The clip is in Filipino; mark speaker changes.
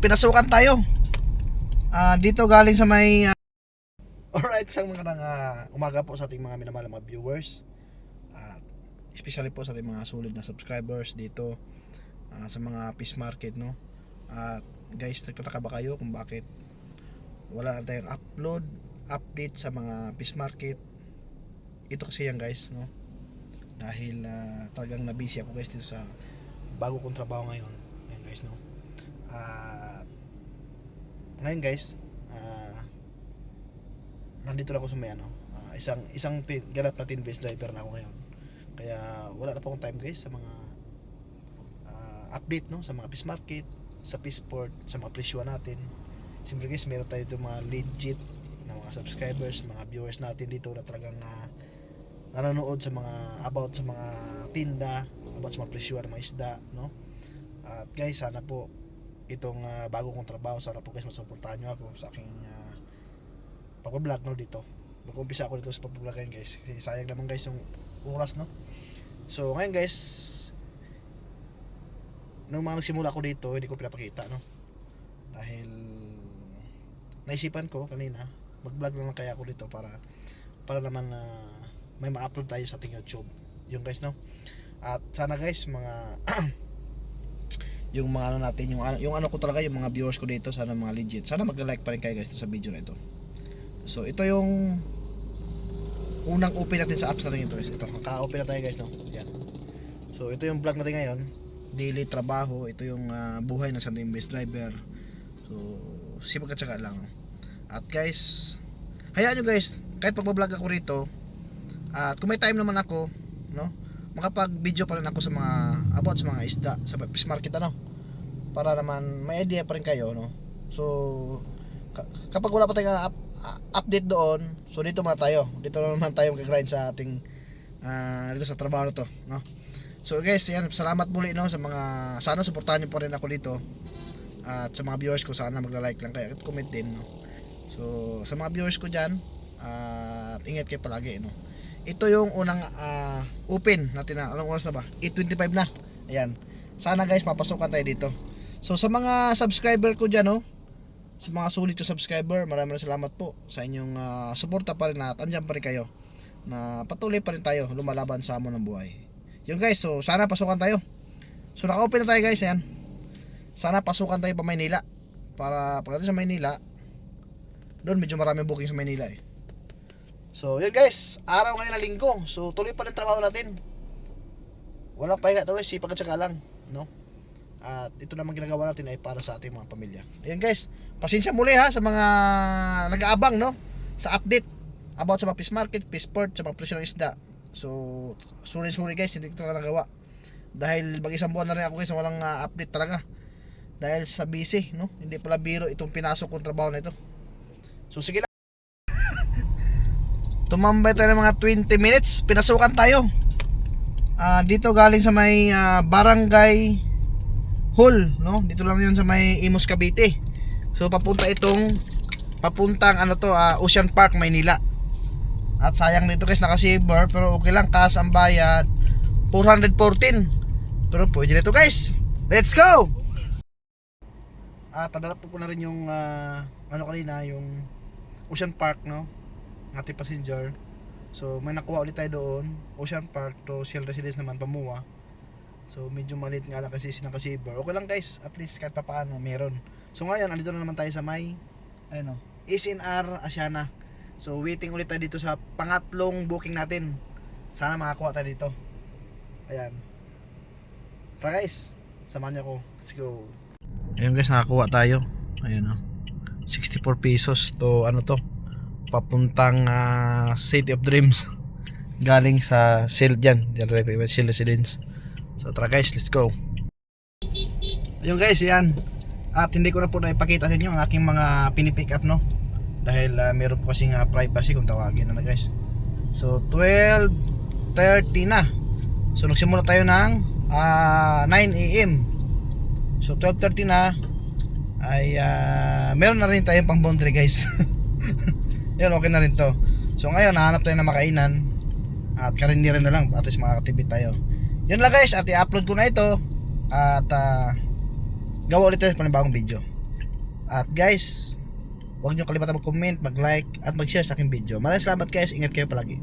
Speaker 1: pinasukan tayo. Ah, dito galing sa may ah, Alright, isang mga uh, umaga po sa ating mga minamahal na mga viewers. At especially po sa ating mga solid na subscribers dito ah, sa mga fish market, no? At guys, nagtataka ba kayo kung bakit wala na tayong upload, update sa mga fish market? Ito kasi yan guys, no? Dahil ah, talagang na-busy ako guys dito sa bago kong trabaho ngayon. Ayan guys, no? At ngayon guys, ah, nandito na ako sa may ano, ah, isang isang tin, ganap na tin base driver na ako ngayon. Kaya wala na pa akong time guys sa mga ah, update no sa mga fish market, sa fish port, sa mga presyo natin. Siyempre guys, meron tayo itong mga legit na mga subscribers, mga viewers natin dito na talagang ah, nanonood sa mga about sa mga tinda, about sa mga presyo ng mga isda, no? At guys, sana po itong ah, bago kong trabaho, sana po guys masuportahan nyo ako sa aking uh, pag-vlog no dito. Mag-umpisa ako dito sa pag-vlog ngayon guys. Kasi sayang naman guys yung oras no. So ngayon guys, nung mga nagsimula ako dito, hindi ko pinapakita no. Dahil naisipan ko kanina, mag-vlog naman kaya ako dito para para naman na may ma-upload tayo sa ating YouTube. Yung guys no. At sana guys mga yung mga ano natin, yung ano, yung ano ko talaga, yung mga viewers ko dito, sana mga legit. Sana mag-like pa rin kayo guys sa video na ito. So ito yung unang open natin sa apps na rin ito guys. Ito, kaka-open na tayo guys no. Yan. So ito yung vlog natin ngayon. Daily trabaho, ito yung ah, buhay ng Sunday base driver. So sipag at saka lang. At guys, hayaan nyo guys, kahit pagbablog ako rito, at kung may time naman ako, no, makapag-video pa rin ako sa mga about sa mga isda sa fish market ano? Para naman may idea pa rin kayo no? So ka- kapag wala pa tayong up- update doon so dito muna tayo. Dito na naman tayo mag-grind sa ating ah, dito sa trabaho na to no? So guys yan salamat muli no sa mga sana suportahan niyo pa rin ako dito. At sa mga viewers ko sana magla-like lang kayo at comment din no? So sa mga viewers ko diyan at ingat kayo palagi no ito yung unang ah, open natin na anong oras na ba? 8.25 na. Ayan. Sana guys mapasukan tayo dito. So sa mga subscriber ko dyan no sa mga sulit ko subscriber maraming salamat po sa inyong ah, suporta pa rin at andyan pa rin kayo. Na patuloy pa rin tayo lumalaban sa amon ng buhay. Yun guys so sana pasukan tayo. So naka-open na tayo guys ayan. Sana pasukan tayo pa Maynila. Para pagdating sa Maynila doon medyo maraming booking sa Maynila eh So, yun guys, araw ngayon na linggo. So, tuloy pa rin trabaho natin. Walang pahinga to, sipag at saka lang, no? At ito naman ginagawa natin ay para sa ating mga pamilya. Ayan guys, pasensya muli ha sa mga nag-aabang, no? Sa update about sa mga fish market, fish port, sa mga presyo ng isda. So, sorry-sorry guys, hindi ko talaga nagawa. Dahil mag isang buwan na rin ako guys, walang ah, update talaga. Dahil sa busy, no? Hindi pala biro itong pinasok kong trabaho na ito. So, sige lang. Tumambay tayo ng mga 20 minutes. Pinasukan tayo. Ah, dito galing sa may ah, barangay hall, no? Dito lang 'yun sa may Imus Cavite. So papunta itong papuntang ano to, ah, Ocean Park, Maynila. At sayang nito guys naka-silver pero okay lang kas ang bayad 414. Pero pwede nito guys. Let's go. Ah, tadala po ko na rin yung ah, ano kanina, yung Ocean Park, no? Ng passenger. So may nakuha ulit tayo doon, Ocean Park to Shell Residence naman Pamuwa. So medyo maliit nga lang kasi sinaka-saver. Okay lang guys, at least kahit pa paano meron. So ngayon, andito na naman tayo sa may ano, SNR Asiana. So waiting ulit tayo dito sa pangatlong booking natin. Sana makakuha tayo dito. Ayan. Tara guys, samahan niyo ako. Let's go. Ayun guys, nakakuha tayo. Ayun oh. 64 pesos to ano to papuntang ah, City of Dreams. Galing sa Shell dyan. Tayo pa Shell Residence. So tara guys let's go. Ayun guys yan at hindi ko na po na ipakita sa inyo ang aking mga pinipick up no? Dahil ah, meron po kasing ah, privacy kung tawagin na guys. So 12.30 na. So nagsimula tayo ng ah, 9am so 12.30 na. Ay ah, meron na rin tayong pang boundary guys yun okay na rin to so ngayon nahanap tayo ng makainan at karindirin na lang at least makakatipid tayo yun lang guys at i-upload ko na ito at ah, gawa ulit tayo panibagong video At guys, huwag niyo kalimutan mag-comment, mag-like, at mag-share sa aking video. Maraming salamat guys. Ingat kayo palagi.